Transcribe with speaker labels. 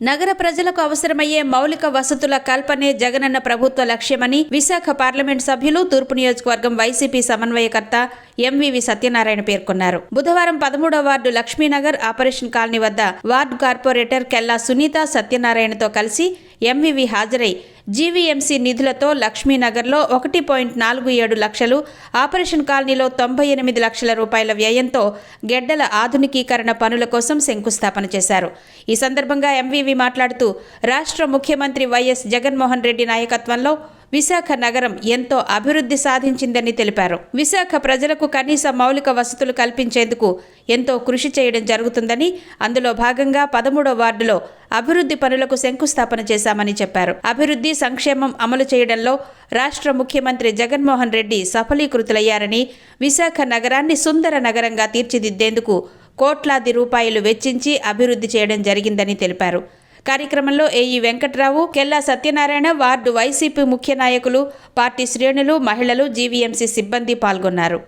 Speaker 1: నగర ప్రజలకు అవసరమయ్యే మౌలిక వసతుల కల్పనే జగనన్న ప్రభుత్వ లక్ష్యమని విశాఖ పార్లమెంట్ సభ్యులు తూర్పు నియోజకవర్గం వైసీపీ సమన్వయకర్త ఎంవివి సత్యనారాయణ పేర్కొన్నారు. బుధవారం పదమూడవ వార్డు లక్ష్మీనగర్ ఆపరేషన్ కాలనీ వద్ద వార్డు కార్పొరేటర్ కెల్లా సునీత సత్యనారాయణతో కలిసి ఎంవివి హాజరై జీవీఎంసీ నిధులతో లక్ష్మీనగర్లో ఒకటి పాయింట్ నాలుగు ఏడు లక్షలు ఆపరేషన్ కాలనీలో తొంభై ఎనిమిది లక్షల రూపాయల వ్యయంతో గెడ్డల ఆధునికీకరణ పనుల కోసం శంకుస్థాపన చేశారు. ఈ సందర్భంగా ఎంవీవీ మాట్లాడుతూ రాష్ట్ర ముఖ్యమంత్రి వైఎస్ జగన్మోహన్ రెడ్డి నాయకత్వంలో విశాఖ నగరం ఎంతో అభివృద్ధి సాధించిందని తెలిపారు. విశాఖ ప్రజలకు కనీస మౌలిక వసతులు కల్పించేందుకు ఎంతో కృషి చేయడం జరుగుతుందని అందులో భాగంగా పదమూడో వార్డులో అభివృద్ధి పనులకు శంకుస్థాపన చేశామని చెప్పారు. అభివృద్ధి సంక్షేమం అమలు చేయడంలో రాష్ట్ర ముఖ్యమంత్రి జగన్మోహన్ రెడ్డి సఫలీకృతులయ్యారని విశాఖ నగరాన్ని సుందర నగరంగా తీర్చిదిద్దేందుకు కోట్లాది రూపాయలు వెచ్చించి అభివృద్ధి చేయడం జరిగిందని తెలిపారు. కార్యక్రమంలో AE Venkatrao Kella Satyanarayana ward YCP ముఖ్య నాయకులు పార్టీ శ్రేణులు మహిళలు జీవీఎంసీ సిబ్బంది పాల్గొన్నారు.